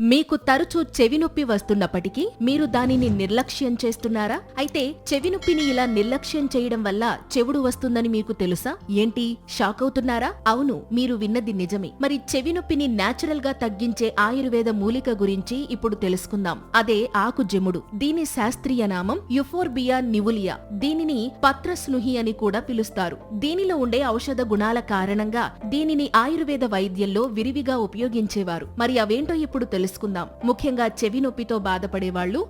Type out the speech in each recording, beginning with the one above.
మీకు తరచూ చెవి నొప్పి వస్తున్నప్పటికీ మీరు దానిని నిర్లక్ష్యం చేస్తున్నారా? అయితే చెవి నొప్పిని ఇలా నిర్లక్ష్యం చేయడం వల్ల చెవుడు వస్తుందని మీకు తెలుసా? ఏంటి? షాక్ అవుతున్నారా? అవును మీరు విన్నది నిజమే. మరి చెవి నొప్పిని నేచురల్గా తగ్గించే ఆయుర్వేద మూలిక గురించి ఇప్పుడు తెలుసుకుందాం. అదే ఆకు జెముడు. దీని శాస్త్రీయ నామం యుఫోర్బియా నివులియా. దీనిని పత్రస్నుహి అని కూడా పిలుస్తారు. దీనిలో ఉండే ఔషధ గుణాల కారణంగా దీనిని ఆయుర్వేద వైద్యంలో విరివిగా ఉపయోగించేవారు. మరి అవేంటో ఇప్పుడు తెలుసుకుందాం. ముఖ్యంగా చెవి నొప్పితో బాధపడే వాళ్ళు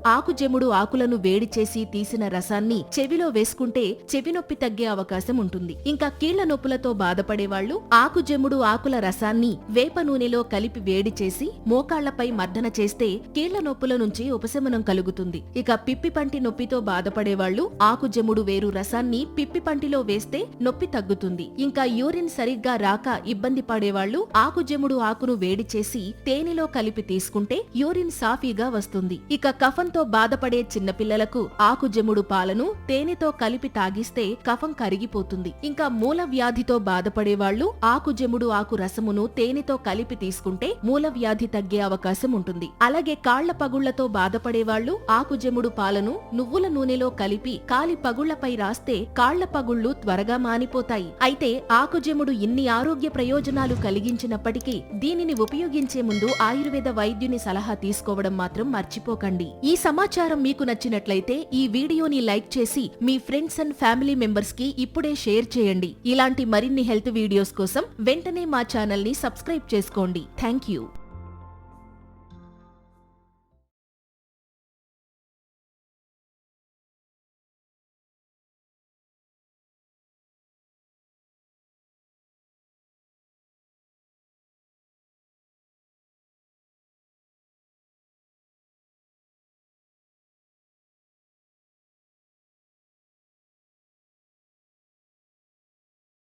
ఆకులను వేడి చేసి తీసిన రసాన్ని చెవిలో వేసుకుంటే చెవి నొప్పి తగ్గే అవకాశం ఉంటుంది. ఇంకా కీళ్ళ నొప్పులతో బాధపడే వాళ్ళు ఆకుల రసాన్ని వేప నూనెలో కలిపి వేడి చేసి మోకాళ్ళపై మర్దన చేస్తే కీళ్ళ నొప్పుల నుంచి ఉపశమనం కలుగుతుంది. ఇక పిప్పి పంటి నొప్పితో బాధపడే వాళ్ళు ఆకు వేరు రసాన్ని పిప్పి పంటిలో వేస్తే నొప్పి తగ్గుతుంది. ఇంకా యూరిన్ సరిగ్గా రాక ఇబ్బంది పడేవాళ్ళు ఆకుజెముడు ఆకును వేడి చేసి తేనెలో కలిపి తీసి తీసుకుంటే యూరిన్ సాఫీగా వస్తుంది. ఇక కఫంతో బాధపడే చిన్నపిల్లలకు ఆకుజముడు పాలను తేనెతో కలిపి తాగిస్తే కఫం కరిగిపోతుంది. ఇంకా మూల వ్యాధితో బాధపడే వాళ్ళు ఆకు ఆకు రసమును తేనెతో కలిపి తీసుకుంటే మూల వ్యాధి తగ్గే అవకాశం ఉంటుంది. అలాగే కాళ్ళ పగుళ్ళతో బాధపడే వాళ్ళు ఆకుజముడు పాలను నువ్వుల నూనెలో కలిపి కాలి పగుళ్ళపై రాస్తే కాళ్ళ పగుళ్ళు త్వరగా మానిపోతాయి. అయితే ఆకుజెముడు ఇన్ని ఆరోగ్య ప్రయోజనాలు కలిగించినప్పటికీ దీనిని ఉపయోగించే ముందు ఆయుర్వేద వైద్యుని సలహా తీసుకోవడం మాత్రం మర్చిపోకండి. ఈ సమాచారం మీకు నచ్చినట్లయితే ఈ వీడియోని లైక్ చేసి మీ ఫ్రెండ్స్ అండ్ ఫ్యామిలీ మెంబర్స్కి ఇప్పుడే షేర్ చేయండి. ఇలాంటి మరిన్ని హెల్త్ వీడియోస్ కోసం వెంటనే మా ఛానల్ని సబ్స్క్రైబ్ చేసుకోండి. Thank you